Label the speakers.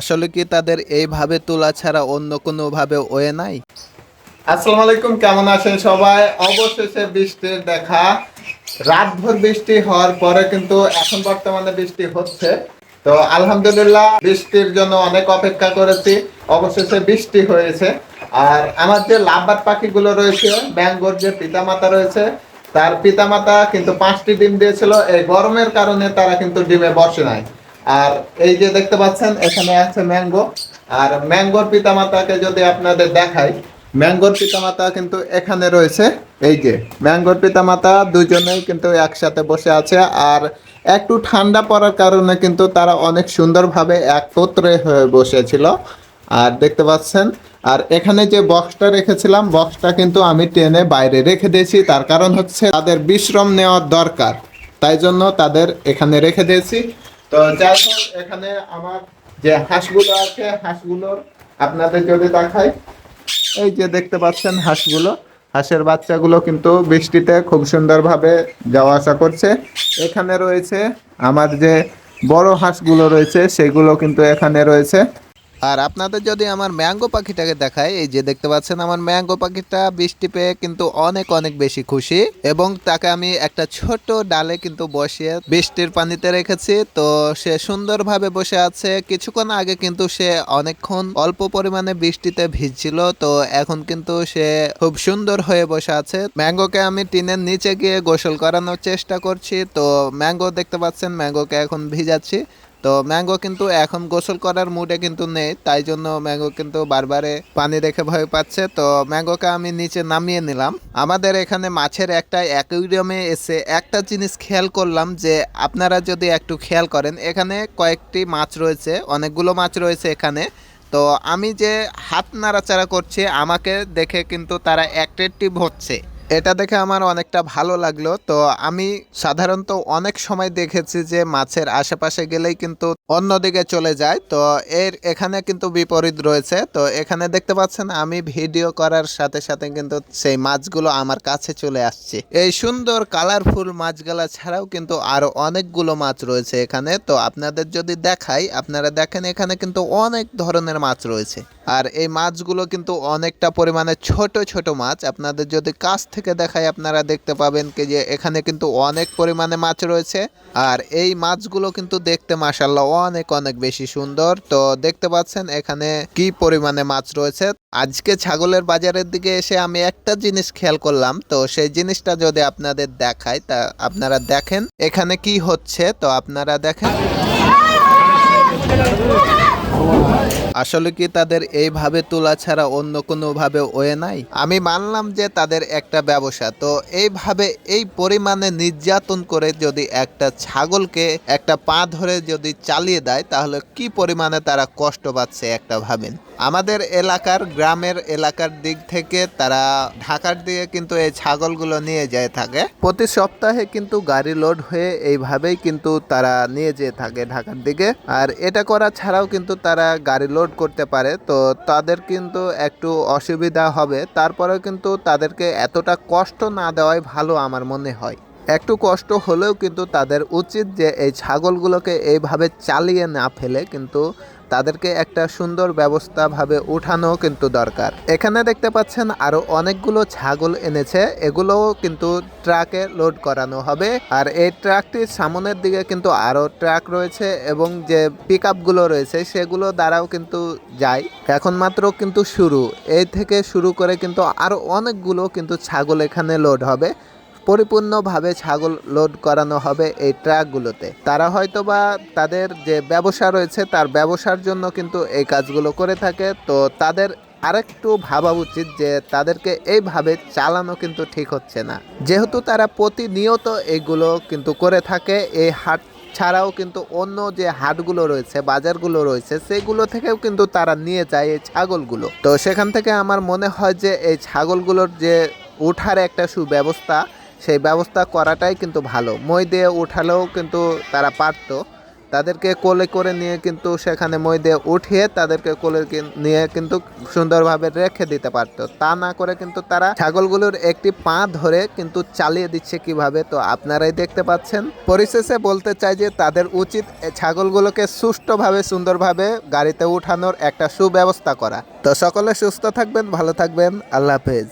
Speaker 1: আসলে কি তাদের এইভাবে তোলা ছাড়া অন্য কোনো ভাবে ওয়ে নাই?
Speaker 2: আসসালামু আলাইকুম, কেমন আছেন সবাই? অবশেষে বৃষ্টির দেখা। রাতভর বৃষ্টি হওয়ার পরে কিন্তু এখন বর্তমানে বৃষ্টি হচ্ছে। তো আলহামদুলিল্লাহ, বৃষ্টির জন্য অনেক অপেক্ষা করেছি। অবশেষে বৃষ্টি হয়েছে। আর আমার যে লাভবার পাখিগুলো রয়েছে, ব্যাঙ্গোর যে পিতামাতা রয়েছে, তার পিতামাতা কিন্তু পাঁচটি ডিম দিয়েছিল। এই গরমের কারণে তারা কিন্তু ডিমে বসে নাই। আর এই যে দেখতে পাচ্ছেন, এখানে আছে ম্যাঙ্গো। আর ম্যাঙ্গোর পিতামাতাকে যদি আপনাদের দেখাই, ম্যাঙ্গোর পিতামাতা কিন্তু এখানে রয়েছে। এই যে, ম্যাঙ্গোর পিতামাতা দুজনেই কিন্তু একসাথে বসে আছে। আর একটু ঠান্ডা পড়ার কারণে কিন্তু তারা অনেক সুন্দরভাবে একত্রে হয়ে বসেছিল। আর দেখতে পাচ্ছেন, আর এখানে যে বক্সটা রেখেছিলাম, বক্সটা কিন্তু আমি টেনে বাইরে রেখে দিয়েছি। তার কারণ হচ্ছে তাদের বিশ্রাম নেওয়ার দরকার। তাই জন্য তাদের এখানে রেখে দিয়েছি। তো যাই হোক, এখানে আমার যে হাঁসগুলো আছে হাঁসগুলোর আপনাদের যদি দেখাই। এই যে দেখতে পাচ্ছেন হাঁসগুলো। হাঁসের বাচ্চাগুলো কিন্তু বৃষ্টিতে খুব সুন্দরভাবে যাওয়া আসা করছে। এখানে রয়েছে আমার যে বড় হাঁসগুলো রয়েছে, সেগুলো কিন্তু এখানে রয়েছে।
Speaker 1: আর আপনাদের যদি আমার ম্যাঙ্গো পাখিটাকে দেখায় এই যে দেখতে পাচ্ছেন আমার ম্যাঙ্গো পাখিটা, বৃষ্টি পেয়ে কিন্তু অনেক অনেক বেশি খুশি এবং তাকে আমি একটা ছোট ডালে কিন্তু বসিয়ে বৃষ্টির পানিতে রেখেছি। তো সে সুন্দরভাবে বসে আছে। কিছুক্ষণ আগে কিন্তু সে অনেকক্ষণ অল্প পরিমাণে বৃষ্টিতে ভিজছিল। তো এখন কিন্তু সে খুব সুন্দর হয়ে বসে আছে। ম্যাঙ্গোকে আমি টিনের নিচে গিয়ে গোসল করানোর চেষ্টা করছি। তো ম্যাঙ্গো দেখতে পাচ্ছেন, ম্যাঙ্গোকে এখন ভিজাচ্ছি। তো ম্যাঙ্গো কিন্তু এখন গোসল করার মুডে কিন্তু নেই, তাই জন্য ম্যাঙ্গো কিন্তু বারবারে পানি দেখে ভয় পাচ্ছে। তো ম্যাঙ্গোকে আমি নিচে নামিয়ে নিলাম। আমাদের এখানে মাছের একটা অ্যাকুইরিয়ামে এসে একটা জিনিস খেয়াল করলাম যে আপনারা যদি একটু খেয়াল করেন, এখানে কয়েকটি মাছ রয়েছে, অনেকগুলো মাছ রয়েছে এখানে। তো আমি যে হাত নাড়াচাড়া করছি, আমাকে দেখে কিন্তু তারা অ্যাট্রাকটিভ হচ্ছে। এটা দেখে আমার অনেকটা ভালো লাগল। তো আমি সাধারণত অনেক সময় দেখেছি যে মাছের আশেপাশে গেলেই কিন্তু অন্যদিকে চলে যায়। তো এর এখানে কিন্তু বিপরীত রয়েছে। তো এখানে দেখতে পাচ্ছেন আমি ভিডিও করার সাথে সাথে কিন্তু সেই মাছগুলো আমার কাছে চলে আসছে। এই সুন্দর কালারফুল মাছগুলা ছাড়াও কিন্তু আরও অনেকগুলো মাছ রয়েছে এখানে। তো আপনাদের যদি দেখাই, আপনারা দেখেন এখানে কিন্তু অনেক ধরনের মাছ রয়েছে। আর এই মাছগুলো কিন্তু অনেকটা পরিমাণে ছোট ছোট মাছ। আপনাদের যদি কাছ থেকে দেখায়, আপনারা দেখতে পাবেন কি যে এখানে কিন্তু অনেক পরিমাণে মাছ রয়েছে। আর এই মাছগুলো কিন্তু দেখতে মাসাল্লাহ অনেক অনেক বেশি সুন্দর। তো দেখতে পাচ্ছেন এখানে কি পরিমাণে মাছ রয়েছে। আজকে ছাগলের বাজারের দিকে এসে আমি একটা জিনিস খেয়াল করলাম। তো সেই জিনিসটা যদি আপনাদের দেখায় তা আপনারা দেখেন এখানে কি হচ্ছে। তো আপনারা দেখেন। আসলে কি তাদের এইভাবে তোলা ছাড়া অন্য কোনোভাবে ওয়ে নাই? আমি মানলাম যে তাদের একটা ব্যবসা। তো এইভাবে এই পরিমাণে নির্যাতন করে যদি একটা ছাগলকে একটা পা ধরে যদি চালিয়ে দেয়, তাহলে কি পরিমাণে তারা কষ্ট পাচ্ছে একটা ভাবেন? আমাদের এলাকার গ্রামের এলাকার দিক থেকে তারা ঢাকার দিকে কিন্তু এই ছাগলগুলো নিয়ে যায় থাকে। প্রতি সপ্তাহে কিন্তু গাড়ি লোড হয়ে এইভাবেই কিন্তু তারা নিয়ে যেয়ে থাকে ঢাকার দিকে। আর এটা করা ছাড়াও কিন্তু তারা গাড়ি লোড করতে পারে। তো তাদের কিন্তু একটু অসুবিধা হবে। তারপরেও কিন্তু তাদেরকে এতটা কষ্ট না দেওয়াই ভালো আমার মনে হয়। একটু কষ্ট হলেও কিন্তু তাদের উচিত যে এই ছাগলগুলোকে এইভাবে চালিয়ে না ফেলে। কিন্তু তাদেরকে একটা সুন্দর ব্যবস্থাভাবে উঠানো কিন্তু দরকার। এখানে দেখতে পাচ্ছেন আরও অনেকগুলো ছাগল এনেছে, এগুলোও কিন্তু ট্রাকে লোড করানো হবে। আর এই ট্রাকটির সামনের দিকে কিন্তু আরও ট্রাক রয়েছে এবং যে পিক আপগুলো রয়েছে সেগুলো দ্বারাও কিন্তু যায়। এখন মাত্র কিন্তু শুরু। এই থেকে শুরু করে কিন্তু আরও অনেকগুলো কিন্তু ছাগল এখানে লোড হবে। পরিপূর্ণভাবে ছাগল লোড করানো হবে এই ট্রাকগুলোতে তারা হয়তো বা তাদের যে ব্যবসা রয়েছে, তার ব্যবসার জন্য কিন্তু এই কাজগুলো করে থাকে। তো তাদের আরেকটু ভাবা উচিত যে তাদেরকে এইভাবে চালানো কিন্তু ঠিক হচ্ছে না। যেহেতু তারা প্রতিনিয়ত এইগুলো কিন্তু করে থাকে, এই হাট ছাড়াও কিন্তু অন্য যে হাটগুলো রয়েছে, বাজারগুলো রয়েছে, সেগুলো থেকেও কিন্তু তারা নিয়ে যায় এই ছাগলগুলো। তো সেখান থেকে আমার মনে হয় যে এই ছাগলগুলোর যে ওঠার একটা সুব্যবস্থা সেই ব্যবস্থা করাটাই কিন্তু ভালো। মই দিয়ে উঠালেও কিন্তু তারা পারতো। তাদেরকে কোলে করে নিয়ে কিন্তু সেখানে মই দিয়ে উঠিয়ে তাদেরকে কোলে নিয়ে কিন্তু সুন্দরভাবে রেখে দিতে পারতো। তা না করে কিন্তু তারা ছাগলগুলোর একটি পা ধরে কিন্তু চালিয়ে দিচ্ছে কীভাবে তো আপনারাই দেখতে পাচ্ছেন। পরিশেষে বলতে চাই যে তাদের উচিত ছাগলগুলোকে সুষ্ঠুভাবে, সুন্দরভাবে গাড়িতে উঠানোর একটা সুব্যবস্থা করা। তো সকলে সুস্থ থাকবেন, ভালো থাকবেন। আল্লাহ হাফেজ।